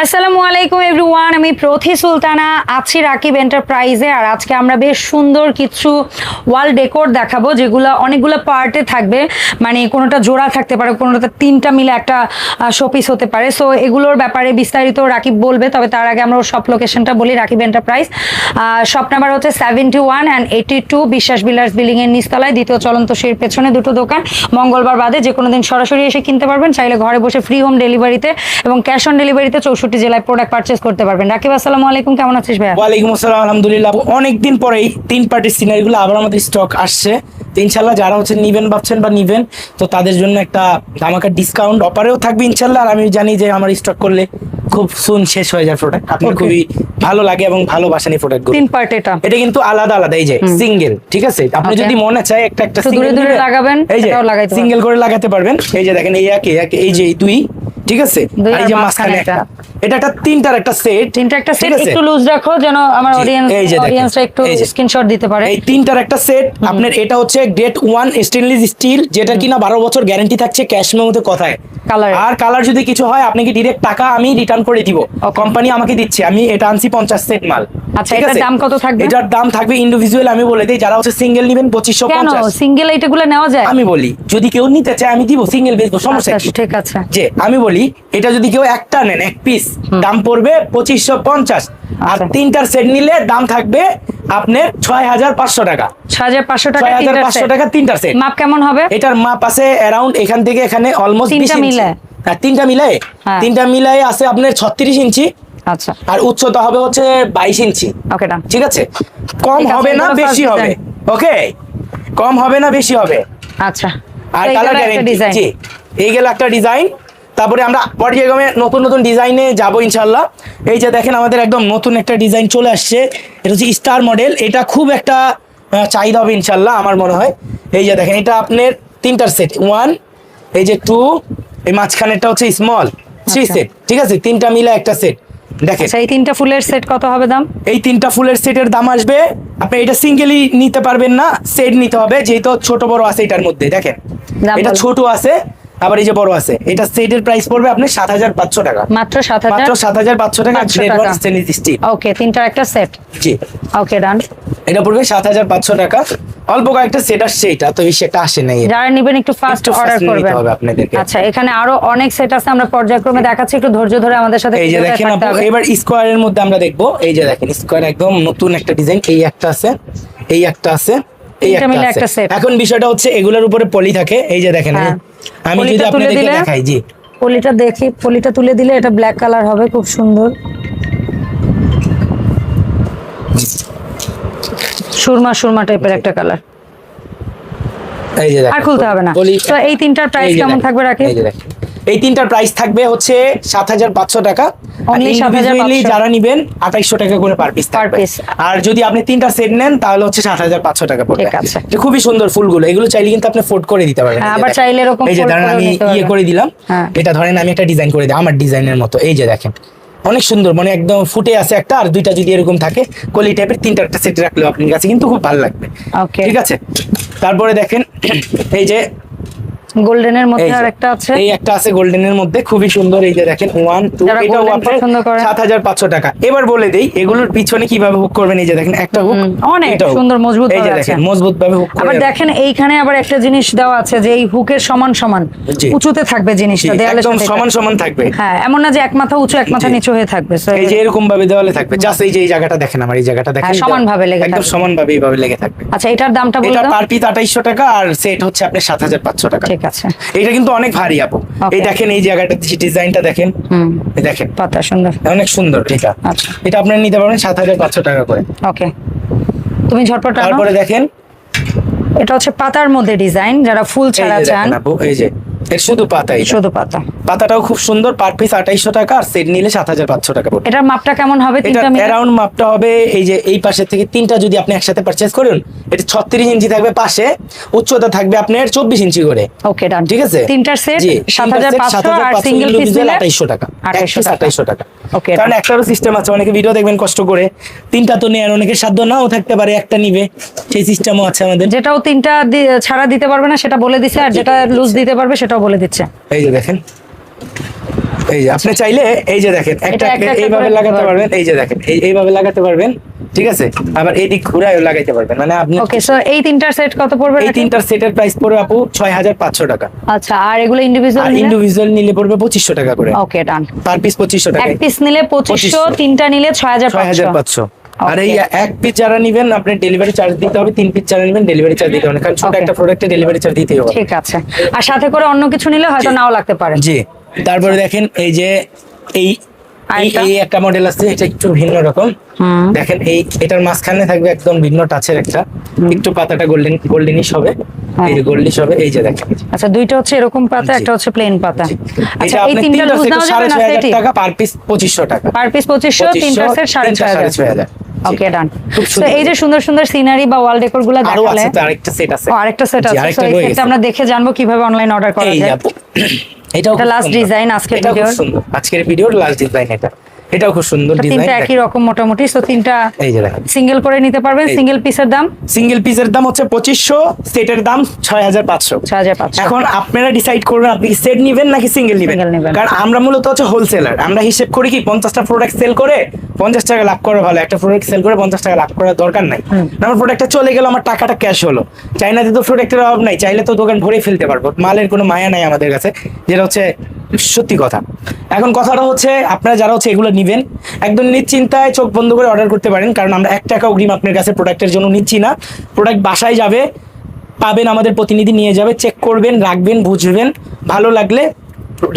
আসসালামু আলাইকুম এভরিওয়ান, আমি প্রথি সুলতানা, আছি রাকিব এন্টারপ্রাইজে, আর আজকে আমরা বেশ সুন্দর কিছু ওয়াল ডেকোর দেখাবো, যেগুলো অনেকগুলো পার্টে থাকবে মানে কোনোটা জোড়া থাকতে পারে কোনোটা তিনটা মিলে একটা শোপিস হতে পারে। সো এগুলোর ব্যাপারে বিস্তারিত রাকিব বলবে, তবে তার আগে আমরা সব লোকেশনটা বলি, রাকিব এন্টারপ্রাইজ। শপ নাম্বার হচ্ছে seventy one and eighty two Biswas builders building এর নিচতলায়, দ্বিতীয় চলন্ত সিঁড়ির পেছনে দুটো দোকান। মঙ্গলবার বাদে যে কোনো দিন সরাসরি এসে কিনতে পারবেন, চাইলে ঘরে বসে ফ্রি হোম ডেলিভারিতে এবং ক্যাশ অন ডেলিভারিতে চৌষট্টি জেলায় প্রোডাক্ট পারচেস করতে পারবেন। রাকিব আসসালামু আলাইকুম কেমন আছিস ভাইয়া? ওয়ালাইকুম আসসালাম আলহামদুলিল্লাহ। অনেকদিন পরেই তিন পার্টির সিনারিগুলো আবার আমাদের স্টক আসছে। তো ইনশাল্লাহ যারা হচ্ছে নিবেন ভাবছেন বা নিবেন তো তাদের জন্য একটা ধামাকা ডিসকাউন্ট অফারেও থাকবে ইনশাল্লাহ আর আমি জানি যে আমার স্টক করলে খুব সুন শেষ হয়ে যায় প্রোডাক্ট আপনার খুবই ভালো লাগে এবং ভালোবাসেন এই প্রোডাক্ট তিন পার্ট এটা। এটা কিন্তু আলাদা আলাদা এই যে সিঙ্গেল ঠিক আছে? আপনি যদি মনে চায় একটা একটা দূরে দূরে লাগাবেন, এই যে সিঙ্গেল করে লাগাতে পারবেন। এই যে দেখেন এই একে এই যে এই দুই ঠিক আছে? এই যে মাঝখানে একটা। এটা একটা তিনটার একটা সেট তিনটা একটা সেট একটু লুজ রাখো যেন আমার অডিয়েন্স অডিয়েন্সরা একটু স্ক্রিনশট দিতে পারে। এই তিনটার একটা সেট আপনার এটা হচ্ছে গ্রেড ওয়ান স্টেনলেস স্টিল যেটা কিনা বারো বছর গ্যারান্টি থাকছে ক্যাশ মেমোতে কথায়। Colour। আর কালার যদি কিছু হয় আপনাকে ডিরেক্ট টাকা আমি রিটার্ন করে দিব। কোম্পানি আমাকে দিচ্ছে আমি এটা আনছি পঞ্চাশ সেট মাল। আচ্ছা, এটার দাম কত থাকবে? এটার দাম থাকবে ইন্ডিভিজুয়াল আমি বলে দিই যারা হচ্ছে সিঙ্গেল নেবেন পঁচিশশো কেন? পঞ্চাশ। সিঙ্গেল এইটাগুলো নেওয়া যায়? আমি বলি যদি কেউ নিতে চায় আমি দিব সিঙ্গেল বেচবো সমস্যা আচ্ছা কি? ঠিক আছে। যে আমি বলি এটা যদি কেউ একটা নেন এক পিস দাম পড়বে পঁচিশশো পঞ্চাশ। আর আচ্ছা। তিনটার সেট নিলে দাম থাকবে আপনার ছয় হাজার পাঁচশো টাকা। ছয় হাজার পাঁচশো টাকা ছয় হাজার তিনটার পাঁচশো টাকা তিনটার সেট মাপ কেমন হবে? এটার মাপ আছে অ্যারাউন্ড এখান থেকে এখানে অলমোস্ট তিনটা মিলায়? হ্যাঁ তিনটা মিলাই হ্যাঁ। তিনটা মিলাই আছে আপনার ছত্রিশ ইঞ্চি আচ্ছা। আর উচ্চতা হবে হচ্ছে বাইশ ইঞ্চি ওকে ঠিক আছে? কম হবে না বেশি হবে। ওকে? কম হবে না বেশি হবে। আচ্ছা। আর কালার গ্যারেন্টি জি। এই গেল একটা ডিজাইন তারপরে আমরা পর্যায়ক্রমে নতুন নতুন ডিজাইনে যাব ইনশাল্লাহ এই যে দেখেন আমাদের একদম নতুন একটা ডিজাইন চলে আসছে। এটা হচ্ছে স্টার মডেল এটা খুব একটা চাহিদা হবে ইনশাল্লাহ আমার মনে হয়। এই যে দেখেন এটা আপনার তিনটার সেট ওয়ান এই যে টু এই মাঝখানেরটা হচ্ছে স্মল থ্রি। সেট ঠিক আছে? তিনটা মিলে একটা সেট দেখেন। আচ্ছা এই তিনটা ফুলের সেট কত হবে দাম? এই তিনটা ফুলের সেটের দাম আসবে আপনি এটা সিঙ্গেলি নিতে পারবেন না সেট নিতে হবে যেহেতু ছোট বড় আছে এটার মধ্যে। দেখেন। এটা। ছোট আছে আবার এই যে বড় আছে এটা সেটের প্রাইস পড়বে আপনার হাজার পাঁচশো টাকা। মাত্র সাত হাজার? মাত্র সাত হাজার পাঁচশো টাকা 500 grade one. Stainless steel okay তিনটার একটা সেট জি। ওকে ডান এটা পড়বে সাত হাজার পাঁচশো টাকা। অল্প কয়েকটা সেট আসছে এটা তো বেশি একটা আসে নাই। যারা নেবেন একটু ফাস্ট অর্ডার করবেন। হবে আপনাদেরকে। আচ্ছা এখানে আরও অনেক সেট আছে আমরা পর্যায়ক্রমে দেখাচ্ছি একটু ধৈর্য ধরে আমাদের সাথে এই যে দেখেন থাকতে আপু হবে। এবার স্কোয়ারের মধ্যে আমরা দেখব। এই যে দেখেন স্কোয়ার একদম নতুন একটা ডিজাইন এই একটা আছে এই একটা আছে এই একটা আছে। এখন বিষয়টা হচ্ছে এগুলোর উপরে পলি থাকে। এই যে দেখেন হ্যাঁ। আমি যদি আপনাদেরকে দেখাই জি। পলিটা দেখি পলিটা তুলে দিলে এটা ব্ল্যাক কালার হবে খুব সুন্দর। সুরমা সুরমা টাইপের একটা কালার এই যে আর খুলতে হবে না। তো এই তিনটার প্রাইস কেমন থাকবে রাখি এই যে দেখেন। এই তিনটার প্রাইস থাকবে হচ্ছে সাত হাজার পাঁচশো টাকা। Only 7,500 যারা নিবেন আঠাইশশো টাকা করে পার পিস আর যদি আপনি তিনটা সেট নেন তাহলে হচ্ছে সাত হাজার পাঁচশো টাকা পড়বে। খুবই সুন্দর ফুলগুলো। এগুলো চাইলে কিন্তু আপনি ফোল্ড করে দিতে পারবেন হ্যাঁ, আবার চাইলে এরকম এই যে ধরেন আমি ইয়ে করে দিলাম। হ্যাঁ। এটা ধরেন আমি একটা ডিজাইন করে দিই আমার ডিজাইনের মতো। এই যে দেখেন অনেক সুন্দর মানে একদম ফুটে আছে একটা আর দুইটা যদি এরকম থাকে কলি টাইপের তিনটা একটা সেট রাখলেও আপনার কাছে কিন্তু খুব ভালো লাগবে। ঠিক আছে? তারপরে দেখেন এই যে গোল্ডেনের মধ্যে আর একটা আছে। এই একটা আছে গোল্ডেনের মধ্যে খুবই সুন্দর এই যে দেখেন ওয়ান টু যারা এটাও পছন্দ হাজার পাঁচশো টাকা। এবার বলে দেই এগুলোর পিছনে কীভাবে হুক করবেন এই যে দেখেন একটা হুক অনেক সুন্দর মজবুত এই যে দেখেন মজবুত ভাবে হুক আবার দেখেন এইখানে আবার একটা জিনিস দেওয়া আছে যে এই হুকের সমান সমান উঁচুতে থাকবে জিনিসটা দেয়ালের একদম সাথে সমান সমান থাকবে। হ্যাঁ এমন না যে এক মাথা উঁচু এক মাথা নিচু হয়ে থাকবে এই যে এরকম ভাবে দেওয়ালে থাকবে। জাস্ট এই যে এই জায়গাটা দেখেন আমার এই জায়গাটা দেখেন হ্যাঁ, এটা সমানভাবে লেগে একদম। সমান ভাবে এইভাবে লেগে থাকবে। আচ্ছা এটার দামটা বলে এটা পার পিস আঠাইশশো টাকা আর সেট হচ্ছে আপনার সাত হাজার পাঁচশো টাকা। ঠিক আছে এটা কিন্তু অনেক ভারী আপু। এই দেখেন এই জায়গাটা ডিজাইনটা দেখেন। হুম। এই দেখেন। পাতা সুন্দর। অনেক সুন্দর এটা। আচ্ছা। এটা আপনারা নিতে পারবেন সাত হাজার পাঁচশো টাকা করে। ওকে তুমি ঝটপট তারপরে দেখেন। এটা হচ্ছে পাতার মধ্যে ডিজাইন যারা ফুল ছাড়া চান। এই যে। এর শুধু পাতা এটা। শুধু পাতা। পাতাটাও খুব সুন্দর পার পিস আঠাইশশো টাকা আর সেট নিলে সাত হাজার পাঁচশো টাকা পড়বে। এটার মাপটা কেমন হবে? এটা অ্যারাউন্ড মাপটা হবে এই যে এই পাশে থেকে তিনটা যদি আপনি একসাথে পারচেজ করুন এটা ছত্রিশ ইঞ্চি থাকবে পাশে উচ্চতা থাকবে আপনার চব্বিশ ইঞ্চি করে। ওকে ডান ঠিক আছে? তিনটার সেট সাত হাজার পাঁচশো আর সিঙ্গেল পিস individual দিলে 2800 টাকা। আঠাইশশো টাকা। আঠাইশশো টাকা। Okay, কারণ একটারও সিস্টেম আছে অনেকে ভিডিও দেখবেন কষ্ট করে। তিনটা তো নেয় আর অনেকের সাধ্য নাও থাকতে পারে একটা নিবে। সেই সিস্টেমও আছে আমাদের। যেটাও তিনটা ছাড়া দিতে পারবে না সেটা বলে দিচ্ছে আর যেটা লুজ দিতে পারবে সেটাও বলে দিচ্ছে। এই যে দেখেন। এই যে আপনি চাইলে এই যে দেখেন একটা এইভাবে লাগাতে পারবেন এই যে দেখেন এইভাবে লাগাতে পারবেন ঠিক আছে? আবার এই দিক ঘুরায় লাগাইতে পারবেন। মানে আপনি ওকে সো এই তিনটার সেট কত পড়বে এই তিনটার সেটের প্রাইস পড়বে আপু ছয় হাজার পাঁচশো টাকা। আচ্ছা আর এগুলো আর ইন্ডিভিজুয়াল ইন্ডিভিজুয়াল নিলে পড়বে পঁচিশশো টাকা করে। ওকে ডান পার পিস পঁচিশশো টাকা এক পিস নিলে পঁচিশশো 2500 তিনটা নিলে ছয় হাজার ছয় হাজার পাঁচশো। আর এই এক পিস যারা নিবেন আপনি ডেলিভারি চার্জ দিতে হবে তিন পিস যারা নিবেন ডেলিভারি চার্জ দিতে হবে কারণ ছোট একটা প্রোডাক্টে ডেলিভারি চার্জ দিতে হবে। ঠিক আছে। আর সাথে করে অন্য কিছু নিলে হয়তো নাও লাগতে পারে। জি। তারপরে দেখেন এই যে এই এই একটা মডেল আছে এটা একটু ভিন্ন রকম। দেখেন এই এটার মাঝখানে থাকবে একদম ভিন্ন টাচের একটা। একটু পাতাটা গোল্ডেন গোল্ডেনিশ হবে। হ্যাঁ। এই গোল্ডিশ হবে এই যে দেখেন। আচ্ছা দুইটা হচ্ছে এরকম পাতা একটা হচ্ছে প্লেন পাতা। আচ্ছা এই তিনটা লুজ নাও যাবে না সেটি? টাকা পার পিস 2500 টাকা। পার পিস 2500 তিনটা সেট 6500 ওকে ডান তো এই যে সুন্দর সুন্দর সিনারি বা ওয়াল ডেকোরগুলো আরও দেখালে আছে তো আরেকটা সেট আছে। আরেকটা সেট আছে। গেছে। আমরা দেখে জানব কীভাবে অনলাইন অর্ডার করা যায়। এটাও এটা লাস্ট ডিজাইন আজকের ভিডিওর। আজকের ভিডিওর লাস্ট ডিজাইন এটা। এটাও খুব সুন্দর ডিজাইন তিনটা একই রকম মোটামুটি তো তিনটা এই যে দেখেন। সিঙ্গেল করে নিতে পারবেন সিঙ্গেল পিসের দাম? সিঙ্গেল পিসের দাম হচ্ছে পঁচিশশো সেটের দাম ছয় হাজার পাঁচশো। ছয় হাজার পাঁচশো। এখন আপনারা ডিসাইড করবেন আপনি সেট নিবেন নাকি সিঙ্গেল নিবেন? কারণ আমরা মূলত হচ্ছে হোলসেলার আমরা হিসেব করি কি পঞ্চাশটা প্রোডাক্ট সেল করে পঞ্চাশ টাকা লাভ করা ভালো। একটা প্রোডাক্ট সেল করে পঞ্চাশ টাকা লাভ করার দরকার নাই। আমার প্রোডাক্টটা চলে গেল আমার টাকাটা ক্যাশ হলো। চাইনাতে তো প্রোডাক্টের অভাব নাই চাইলে তো দোকান ভরে ফেলতে পারব। মালের কোনো মায়া নাই আমাদের কাছে যেটা হচ্ছে সত্যি কথা। এখন কথাটা হচ্ছে, আপনারা যারা হচ্ছে এগুলো নেবেন, একদম নিশ্চিন্তায় চোখ বন্ধ করে অর্ডার করতে পারেন, কারণ আমরা এক টাকা অগ্রিম আপনার কাছে প্রোডাক্টের জন্য নিচ্ছি না। প্রোডাক্ট বাসায় যাবে, পাবেন আমাদের প্রতিনিধি, নিয়ে যাবে চেক করবেন, রাখবেন, বুঝবেন। ভালো লাগলে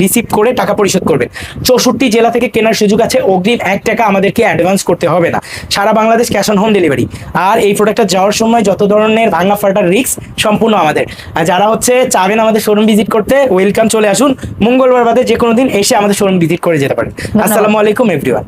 রিসিভ করে টাকা পরিশোধ করবেন। চৌষট্টি জেলা থেকে কেনার সুযোগ আছে অগ্রিম এক টাকা আমাদেরকে অ্যাডভান্স করতে হবে না। সারা Bangladesh cash on home delivery আর এই প্রোডাক্টটা যাওয়ার সময় যত ধরনের ভাঙা ফাটার রিস্ক সম্পূর্ণ আমাদের। আর যারা হচ্ছে চাবেন আমাদের শোরুম ভিজিট করতে ওয়েলকাম চলে আসুন। মঙ্গলবার বাদে যে কোনো দিন এসে আমাদের শোরুম ভিজিট করে যেতে পারেন। আসসালামু আলাইকুম এভরিওয়ান